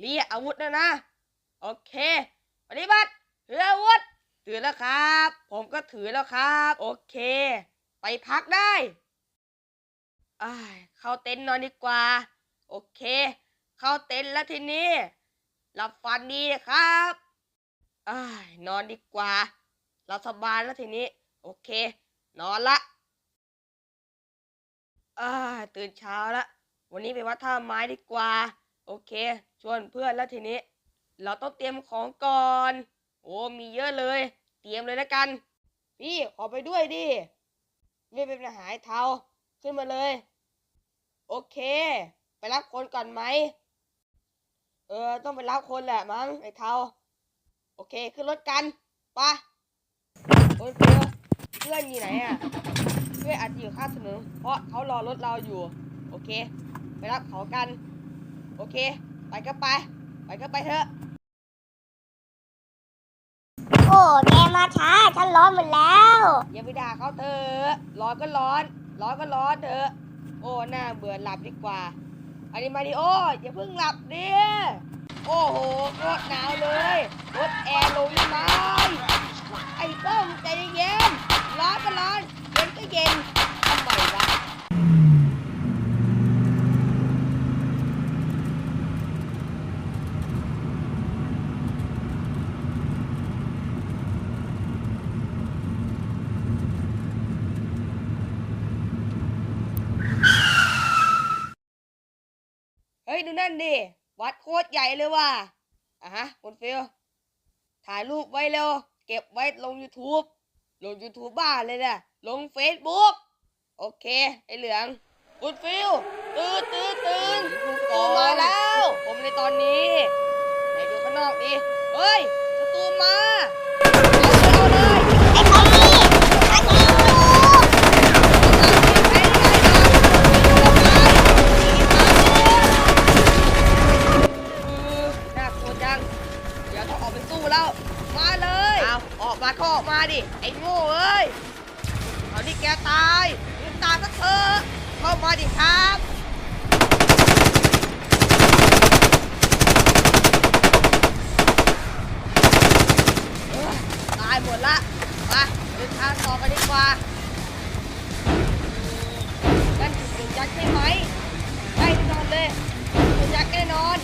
เรียกอาวุธนะนะ โอเค ปฏิบัติถืออาวุธ ถือแล้วครับ ผมก็ถือแล้วครับ โอเค ไปพักได้อ้ายเข้าเต็นท์นอนดีกว่า โอเค เข้าเต็นท์แล้วทีนี้ หลับฝันดีนะครับอนอนดีกว่าหลับสบายแล้วทีนี้ โอเค นอนละอ้าตื่นเช้าละวันนี้ไปวัดท่าไม้ดีกว่า โอเค ชวนเพื่อนแล้วทีนี้ เราต้องเตรียมของก่อน โอ้มีเยอะเลย เตรียมเลยแล้วกัน พี่ขอไปด้วยดิไม่เป็นปัญหาเทาขึ้นมาเลย โอเค ไปรับคนก่อนไหมเออต้องไปรับคนแหละมั้งไอ้เทาโอเคขึ้นรถกันไปะโอ้ยเพื่อนเพื่อนอยู่ไหนอะเพื่อนอาจจะอยู่ข้างถนนเพราะเขารอรถเราอยู่ โอเค ไปรับเขากัน โอเค ไปก็ไป ไปก็ไปเถอะ โอ้แกมาช้าฉันร้อนหมดแล้ว อย่าไปด่าเขาเถอะร้อนก็ร้อน ร้อนก็ร้อนเถอะ โอ้น่าเบื่อหลับดีกว่า อันนี้มาดิโออย่าเพิ่งหลับดิโอ้โหโคตรหนาวเลยรถแอร์ลงได้ไหมไอ้ต้มใจเย็นร้อนก็ร้อนเย็นก็เย็นทำไมวะ เฮ้ ยดูนั่นดิ วัดโคตรใหญ่เลยว่ะอะฮะคุณฟิลถ่ายรูปไว้เร็ว เก็บไว้ลง YouTube ลง YouTube บ้าเลยนี่ยลง Facebook โอเค ไอ้เหลืองคุณฟิลตื่นตื่นตื่นศัตรูมาแล้ว ผมในตอนนี้ ไหนดูข้างนอกดิ เฮ้ยศัตรูมา เอาเลยไอ้คนนี้ฉันยิงอยู่ น่ากลัวจัง เดี๋ยวต้องออกไปสู้แล้ว มาเลยเอาออกมาก็ออกมาดิ ไอ้โง่เอ้ยเอาดิแกตายมึงตายซะเถอะเข้ามาดิครับ เออตายหมดละมาเดินทางต่อ กันดีกว่าดันจุดยักษ์ใช่ไหมไปนอนเลยจุดยักษ์แน่นอน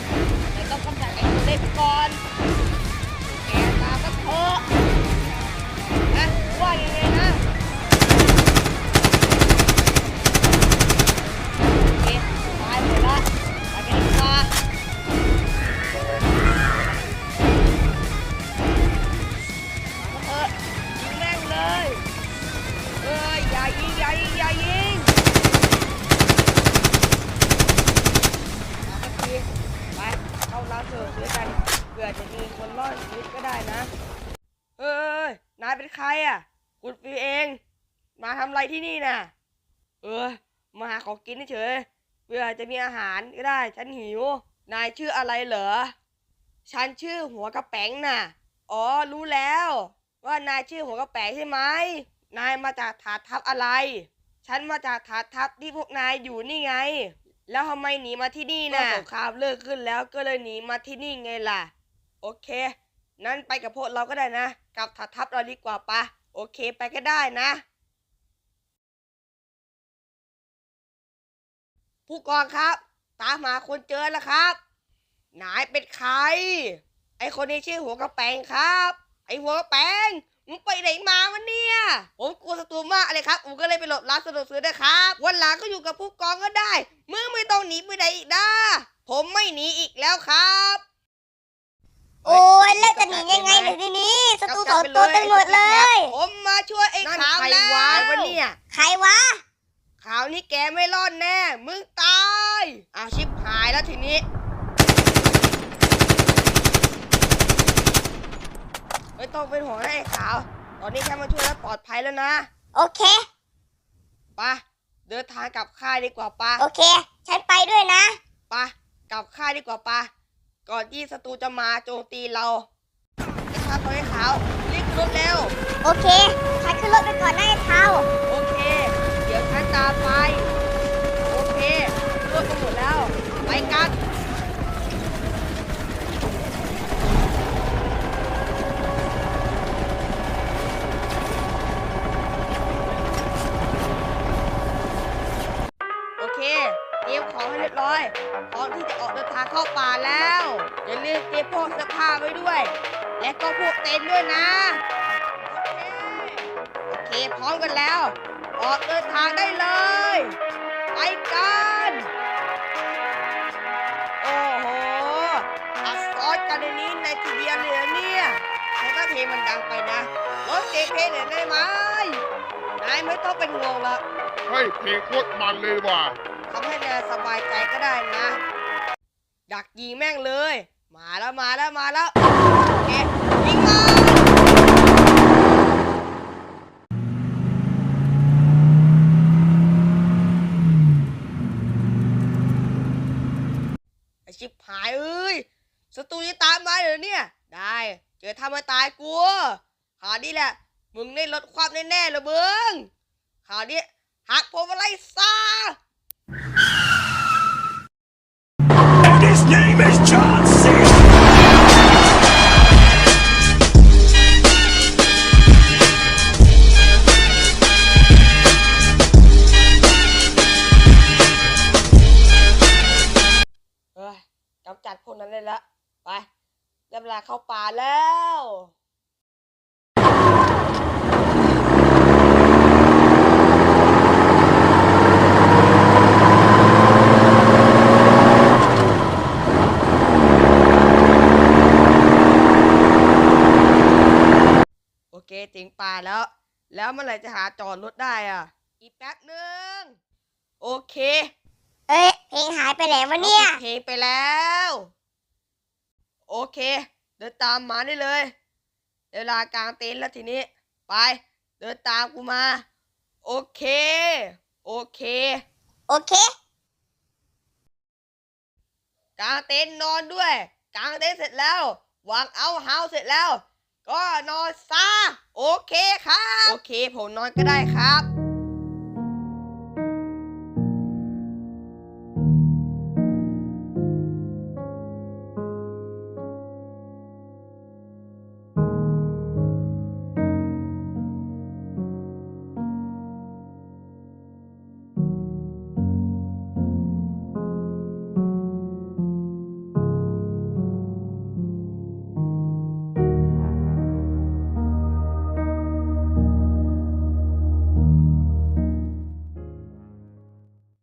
แต่ต้องกำจัดไอ้ตัวเล็กก่อน นรอดชีวิตก็ได้นะ เอ้ยนายเป็นใครอะคุณฟิวเอง มาทำอะไรที่นี่น่ะ เออ มาหาของกินเฉยเพื่อจะมีอาหารก็ได้ ฉันหิว นายชื่ออะไรเหรอ ฉันชื่อหัวกระแป๋งน่ะ อ๋อ รู้แล้ว ว่านายชื่อหัวกระแป๋งใช่ไหม นายมาจากฐานทัพอะไร ฉันมาจากฐานทัพที่พวกนายอยู่นี่ไง แล้วทำไมหนีมาที่นี่น่ะสงครามเลิกขึ้นแล้วก็เลยหนีมาที่นี่ไงล่ะ โอเค นั้นไปกับพวกเราก็ได้นะกับฐานทัพเราดีกว่าปะโอเคไปก็ได้นะผู้กองครับ ตามหาคนเจอแล้วครับนายเป็นใคร ไอคนนี้ชื่อหัวกระแปงครับ ไอหัวกระแปงมึงไปไหนมาวะเนี่ย ผมกลัวศัตรูมากเลยครับ ผมก็เลยไปหลบร้านสะดวกซื้อนะครับ วันหลังก็อยู่กับผู้กองก็ได้มึงไม่ต้องหนีไปไหนอีกนะผมไม่หนีอีกแล้วครับ โอ้ยแล้วจะหนียังไงเดี๋ยวทีนี้ศัตรูสองตัวเต็มหมดเลย ผมมาช่วยไอ้ขาวแล้วนั่นใครวะวันเนี่ยใครวะขาวนี้แกไม่รอดแน่ มึงตายอ้าวชิบหายแล้วทีนี้ไม่ต้องเป็นห่วงนะไอ้ขาว ตอนนี้ฉันมาช่วยแล้วปลอดภัยแล้วนะโอเคไปะเดินทางกลับค่ายดีกว่าปะโอเค ฉันไปด้วยนะ ปะกลับค่ายดีกว่าปะ ก่อนที่ศัตรูจะมาโจมตีเราไอ้ขาวตัวไอ้ขาวรีบขึ้นรถเร็ว โอเค ฉันขึ้นรถไปก่อนนะไอ้เท้า โอเค เดี๋ยวฉันตามไป เรียบร้อยพร้อมที่จะออกเดินทางเข้าป่าแล้ว อย่าลืมเก็บพวกเสื้อผ้าไว้ด้วย และก็พวกเต็นท์ด้วยนะโอเคโอเค พร้อมกันแล้ว ออกเดินทางได้เลย ไปกัน โอ้โหอัดซอสกันในนี้ในทีเดียวเลยเหรอเนี่ยแต่ถ้าเพลงมันดังไปนะลดเสียงเพลงหน่อยได้ไหมนายไม่ต้องเป็นห่วงหรอก เฮ้ยเพลงโคตรมันเลยว่ะ ทำให้นายสบายใจก็ได้นะอยากยิงแม่งเลย มาแล้วมาแล้วมาแล้วโอเคยิงมาไอชิบหายเอ้ยศัตรูจะตามมาเหรอเนี่ย ได้ เจอทำมาตายกูคราวนี้แหละ มึงได้ลดความแน่ๆเลยมึงคราวนี้หักผมอะไรซะ And his name is John C. เอ้ยกำจัดพวกนั้นเลยละ ไปได้เวลาเข้าป่าแล้ว โอเค ถึงป่าแล้ว แล้วเมื่อไหร่จะหาจอดรถได้อะ อีกแป๊บนึงโอเคเอ้ยเพลงหายไปไหนวะเนี่ย อาเพลงไปแล้ว โอเค เดินตามมาได้เลยเดี๋ยวเวลากลางเต็นท์แล้วทีนี้ ไป เดินตามกูมา โอเค โอเค โอเค กางเต็นท์นอนด้วย กางเต็นท์เสร็จแล้ววางเอาเฮาเสร็จแล้ว ก็นอนซะโอเคครับ โอเค ผมนอนก็ได้ครับ